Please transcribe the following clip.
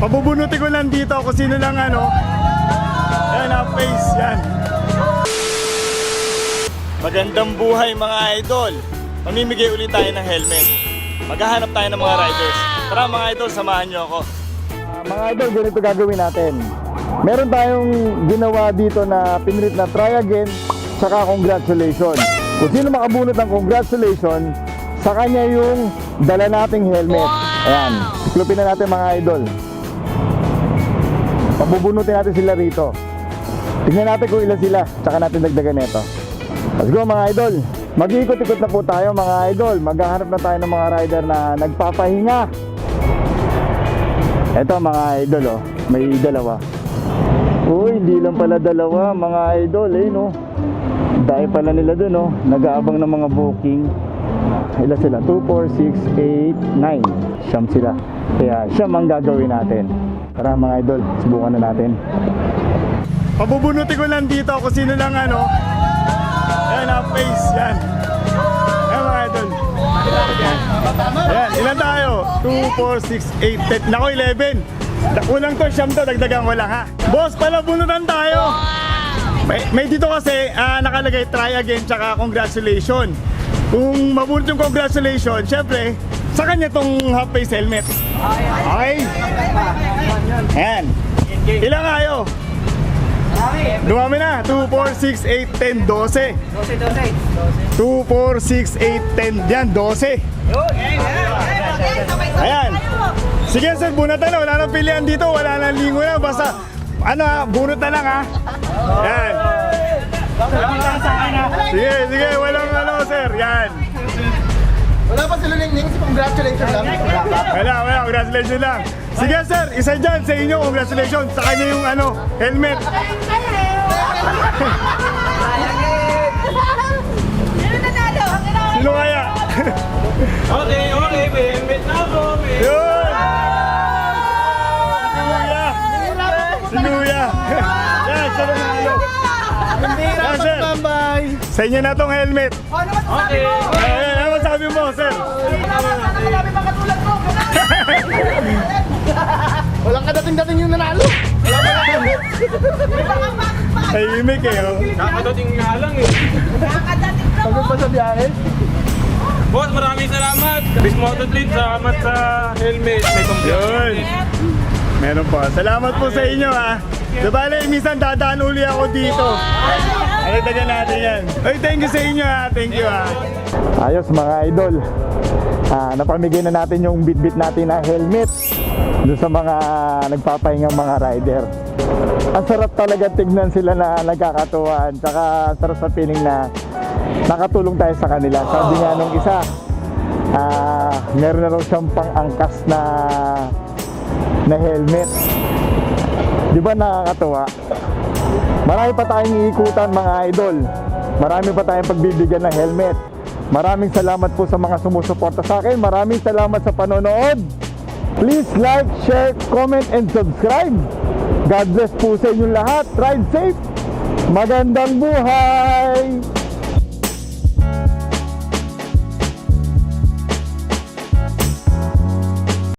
Pabubunuti ko lang dito kung sino lang ano. Ayan, na face, yan. Magandang buhay mga idol. Mamimigay ulit tayo ng helmet. Maghahanap tayo ng mga riders. Tara mga idol, samahan nyo ako. Ah, mga idol, ganito gagawin natin. Meron tayong ginawa dito na pinrit na try again, saka congratulations. Kung sino makabunot ng congratulations, sa kanya yung dala nating helmet. Ayan, siklupin na natin mga idol. Pabubunutin natin sila rito. Tingnan natin kung ilan sila, tsaka natin dagdagan nito. Let's go mga idol. Mag-iikot-ikot na po tayo mga idol. Maghahanap na tayo ng mga rider na nagpapahinga. Ito mga idol oh, may dalawa. Uy, hindi lang pala dalawa mga idol eh no. Dahil pala nila dun oh, nag-aabang ng mga booking. Ilan sila? 2, 4, 6, 8, 9. Siyam sila. Kaya siyam ang gagawin natin. Tara mga idol, subukan na natin. Pabubunuti ko lang dito kung sino lang ano. Ayan, na face, yan. Ayan mga idol. Ayan, ilan tayo? 2, 4, 6, 8, 10. Nako, 11. Da- Kulang to, siyam to, dagdagan ko lang ha. Boss, pala bunutan tayo. May, may dito kasi ah, nakalagay try again tsaka congratulations. Kung mabunot yung congratulations, syempre, sa kanya tong half face helmet. Okay? Ayan. Ilan kayo? Dumami na. 2, 4, 6, 8, 10, 12. 2, 4, 6, 8, 10. Yan, 12. Ayan. Sige sir, bunot na. Wala nang pilihan dito. Wala nang lingo na. Basta, ano bunot na lang ha. Yan. Sige, sige. Walang ano sir. Yan. Wala pa sila ning ning congratulations lang. Wala, wala. Congratulations lang. Sige sir, isa dyan sa inyo. Congratulations. Sa kanya yung ano, helmet. Sino kaya? Okay, okay, may helmet na ako. May... Yun! Si Luya! Si Luya! Yan, siya na nanalo. Yan, sir. Bye. Sa inyo na tong helmet. Okay. Ano sabi mo, sir? Walang kadating-dating yung nanalo. Tahimik eh, oh. Kakadating nga lang eh. Pagod pa sa biyahe. Boss, maraming salamat. Chris Mototlead, salamat sa helmet. May Yun. compliment. Meron po. Salamat po sa inyo, ha. Diba, minsan dadaan uli ako dito. Alagdagan natin yan. Ay, thank you sa inyo, ha. Thank you, ha. Ayos mga idol. Ah, napamigay na natin yung bit-bit natin na helmet doon sa mga nagpapahingang mga rider. Ang sarap talaga tignan sila na nagkakatuwaan. Tsaka ang sarap sa feeling na nakatulong tayo sa kanila. Sabi nga nung isa, ah, meron na raw siyang pang-angkas na na helmet. Di ba nakakatuwa? Marami pa tayong iikutan mga idol. Marami pa tayong pagbibigyan ng helmet. Maraming salamat po sa mga sumusuporta sa akin. Maraming salamat sa panonood. Please like, share, comment, and subscribe. God bless po sa inyong lahat. Ride safe. Magandang buhay!